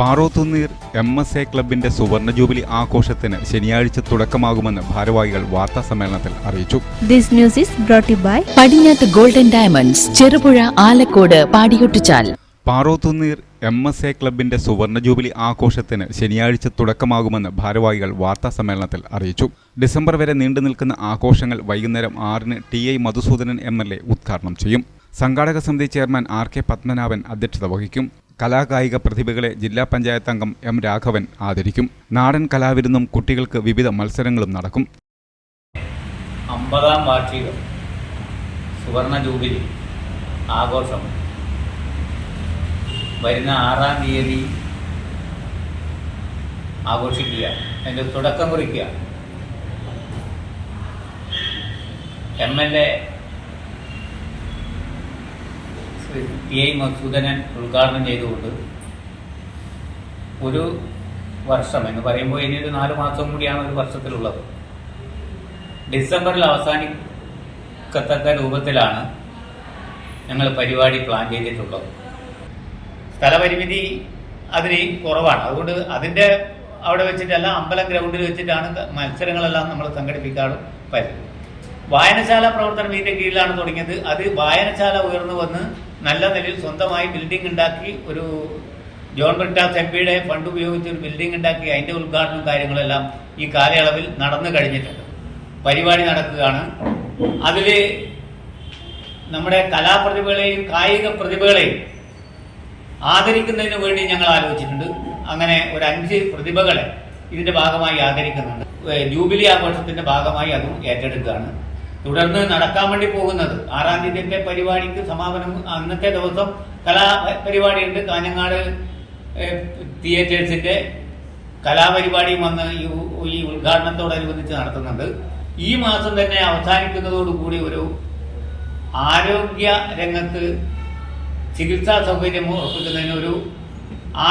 Parothuneer M S A ക്ലബിന്റെ സുവർണ jubilee ആഘോഷത്തിന് ശനിയാഴ്ച തുടക്കമാകുമെന്ന് ഭാരവാഹികൾ വാർത്താ സമ്മേളനത്തിൽ അറിയിച്ചു. This news is by Padinjath golden diamonds Cherupuzha Alakode Padiyottuchal Parothuneer M S A ക്ലബിന്റെ സുവർണ ജൂബിലി ആഘോഷത്തിന് ശനിയാഴ്ച തുടക്കമാകുമെന്ന് ഭാരവാഹികൾ വാർത്താ സമ്മേളനത്തിൽ അറിയിച്ചു. ഡിസംബർ വരെ നീണ്ടു നിൽക്കുന്ന ആഘോഷങ്ങൾ വൈകുന്നേരം ആറിന് T I Madhusoodanan M L A ഉദ്ഘാടനം ചെയ്യും. സംഘാടക സമിതി ചെയർമാൻ ആർ കെ പത്മനാഭൻ അധ്യക്ഷത വഹിക്കും. കലാകായിക പ്രതിഭകളെ ജില്ലാ പഞ്ചായത്ത് അംഗം എം രാഘവൻ ആദരിക്കും. നാടൻ കലാവിരുന്നും കുട്ടികൾക്ക് വിവിധ മത്സരങ്ങളും നടക്കും. അമ്പതാം വാർഷിക സുവർണ ജൂബിലി ആഘോഷം. വരുന്ന ആറാം തീയതി ആഘോഷിക്കുക അതിന്റെ തുടക്കം കുറിക്കുക. M L A T I Madhusoodanan ഉദ്ഘാടനം ചെയ്തുകൊണ്ട് ഒരു വർഷം എന്ന് പറയുമ്പോൾ ഇനി ഒരു നാല് മാസം കൂടിയാണ് ഒരു വർഷത്തിലുള്ളത്. ഡിസംബറിൽ അവസാനിക്കത്തക്ക രൂപത്തിലാണ് ഞങ്ങൾ പരിപാടി പ്ലാൻ ചെയ്തിട്ടുള്ളത്. സ്ഥലപരിമിതി അതിന് കുറവാണ്. അതുകൊണ്ട് അതിന്റെ അവിടെ വെച്ചിട്ടല്ല അമ്പലം ഗ്രൗണ്ടിൽ വെച്ചിട്ടാണ് മത്സരങ്ങളെല്ലാം നമ്മൾ സംഘടിപ്പിക്കാറും പറ്റും വായനശാല പ്രവർത്തനം ഇതിന്റെ കീഴിലാണ് തുടങ്ങിയത്. അത് വായനശാല ഉയർന്നു വന്ന് നല്ല നിലയിൽ സ്വന്തമായി ബിൽഡിംഗ് ഉണ്ടാക്കി ഒരു ജോൺ ബ്രിട്ടാസ് എം ഫണ്ട് ഉപയോഗിച്ച് ഒരു ബിൽഡിംഗ് ഉണ്ടാക്കി അതിന്റെ ഉദ്ഘാടനവും കാര്യങ്ങളെല്ലാം ഈ കാലയളവിൽ നടന്നു കഴിഞ്ഞിട്ടുണ്ട്. പരിപാടി നടക്കുകയാണ്. അതിൽ നമ്മുടെ കലാപ്രതിഭകളെയും കായിക പ്രതിഭകളെയും ആദരിക്കുന്നതിന് വേണ്ടി ഞങ്ങൾ ആലോചിച്ചിട്ടുണ്ട്. അങ്ങനെ ഒരു അഞ്ച് പ്രതിഭകളെ ഇതിന്റെ ഭാഗമായി ആദരിക്കുന്നുണ്ട്. ജൂബിലി ആഘോഷത്തിന്റെ ഭാഗമായി അതും ഏറ്റെടുക്കുകയാണ്. തുടർന്ന് നടക്കാൻ വേണ്ടി പോകുന്നത്. ആറാം തീയതിന്റെ പരിപാടിക്ക് സമാപനം അന്നത്തെ ദിവസം കലാ പരിപാടിയുണ്ട് കാഞ്ഞങ്ങാട് തിയേറ്റേഴ്സിന്റെ കലാപരിപാടിയും വന്ന് ഈ ഉദ്ഘാടനത്തോടനുബന്ധിച്ച് നടത്തുന്നുണ്ട്. ഈ മാസം തന്നെ അവസാനിക്കുന്നതോടുകൂടി ഒരു ആരോഗ്യ രംഗത്ത് ചികിത്സാ സൗകര്യം ഉറപ്പിക്കുന്നതിന് ഒരു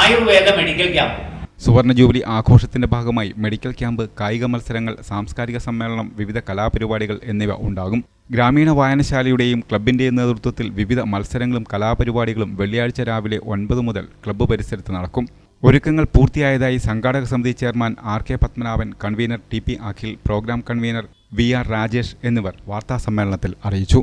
ആയുർവേദ മെഡിക്കൽ ക്യാമ്പ് സുവർണ ജൂബിലി ആഘോഷത്തിന്റെ ഭാഗമായി മെഡിക്കൽ ക്യാമ്പ് കായിക മത്സരങ്ങൾ സാംസ്കാരിക സമ്മേളനം വിവിധ കലാപരിപാടികൾ എന്നിവ ഉണ്ടാകും. ഗ്രാമീണ വായനശാലയുടെയും ക്ലബിന്റെയും നേതൃത്വത്തിൽ വിവിധ മത്സരങ്ങളും കലാപരിപാടികളും വെള്ളിയാഴ്ച രാവിലെ ഒൻപത് മുതൽ ക്ലബ്ബ് പരിസരത്ത് നടക്കും. ഒരുക്കങ്ങൾ പൂർത്തിയായതായി സംഘാടക സമിതി chairman R K Padmanabhan convener T P Akhil programme convener V R Rajesh എന്നിവർ വാർത്താസമ്മേളനത്തിൽ അറിയിച്ചു.